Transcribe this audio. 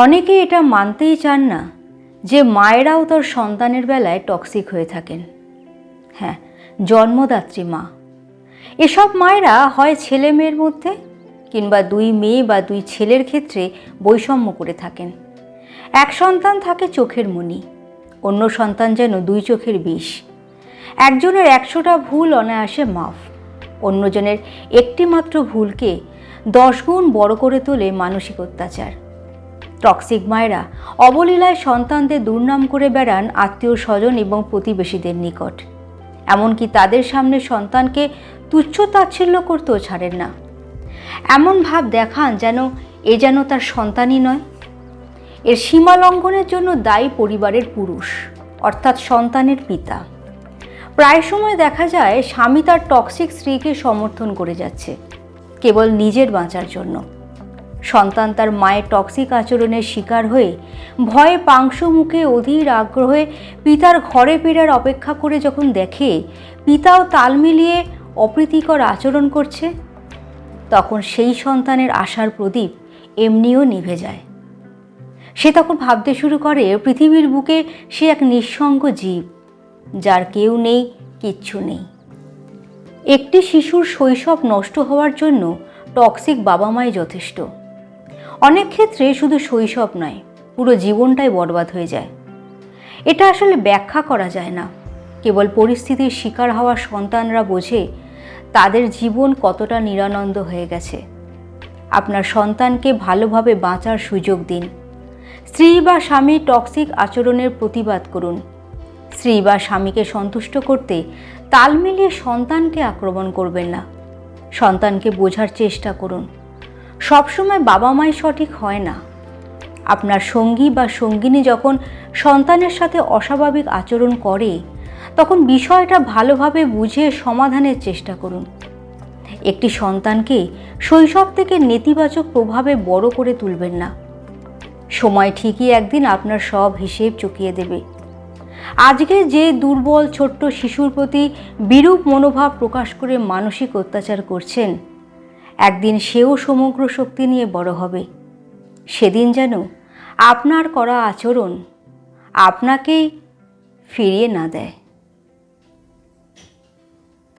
অনেকে এটা মানতেই চান না যে মায়েরাও তার সন্তানের বেলায় টক্সিক হয়ে থাকেন। হ্যাঁ জন্মদাত্রী মা। এসব মায়েরা হয় ছেলে মেয়ের মধ্যে কিংবা দুই মেয়ে বা দুই ছেলের ক্ষেত্রে বৈষম্য করে থাকেন। এক সন্তান থাকে চোখের মণি, অন্য সন্তান যেন দুই চোখের বিষ। একজনের একশোটা ভুল অনায়াসে মাফ, অন্যজনের একটি মাত্র ভুলকে দশ গুণ বড় করে তোলে মানসিক অত্যাচার। টক্সিক মায়েরা। অবলীলায় সন্তানদের দুর্নাম করে বেড়ান আত্মীয় স্বজন এবং প্রতিবেশীদের নিকট। এমনকি তাদের সামনে সন্তানকে তুচ্ছ তাচ্ছিল্য করতেও ছাড়েন না। এমন ভাব দেখান যেন এ যেন তার সন্তানই নয়। এর সীমা লঙ্ঘনের জন্য দায়ী পরিবারের পুরুষ, অর্থাৎ সন্তানের পিতা। প্রায় সময় দেখা যায়, স্বামী তার টক্সিক স্ত্রীকে সমর্থন করে যাচ্ছে, কেবল নিজের বাঁচার জন্য। সন্তান তার মায়ের টক্সিক আচরণের শিকার হয়ে ভয়ে পাংশু মুখে অধীর আগ্রহে পিতার ঘরে ফেরার অপেক্ষা করে যখন দেখে পিতাও তাল মিলিয়ে অপ্রীতিকর আচরণ করছে, তখন সেই সন্তানের আশার প্রদীপ এমনিও নিভে যায়। সে তখন ভাবতে শুরু করে, পৃথিবীর বুকে সে এক নিঃসঙ্গ জীব, যার কেউ নেই, কিচ্ছু নেই। একটি শিশুর শৈশব নষ্ট হওয়ার জন্য টক্সিক বাবা মাই যথেষ্ট। অনেক ক্ষেত্রে শুধু শৈশব নয়, পুরো জীবনটাই বরবাদ হয়ে যায়। এটা আসলে ব্যাখ্যা করা যায় না। কেবল পরিস্থিতির শিকার হওয়া সন্তানরা বোঝে তাদের জীবন কতটা নিরানন্দ হয়ে গেছে। আপনার সন্তানকে ভালোভাবে বাঁচার সুযোগ দিন। স্ত্রী বা স্বামী টক্সিক আচরণের প্রতিবাদ করুন। স্ত্রী বা স্বামীকে সন্তুষ্ট করতে তাল মিলিয়ে সন্তানকে আক্রমণ করবেন না। সন্তানকে বোঝার চেষ্টা করুন। সবসময় বাবা মাই সঠিক হয় না। আপনার সঙ্গী বা সঙ্গিনী যখন সন্তানের সাথে অস্বাভাবিক আচরণ করে, তখন বিষয়টা ভালোভাবে বুঝে সমাধানের চেষ্টা করুন। একটি সন্তানকে শৈশব থেকে নেতিবাচক প্রভাবে বড় করে তুলবেন না। সময় ঠিকই একদিন আপনার সব হিসেব চুকিয়ে দেবে। আজকে যে দুর্বল ছোট্ট শিশুর প্রতি বিরূপ মনোভাব প্রকাশ করে মানসিক অত্যাচার করছেন একদিন সেও সমগ্র শক্তি নিয়ে বড় হবে। সেদিন যেন আপনার করা আচরণ আপনাকেই ফিরিয়ে না দেয়।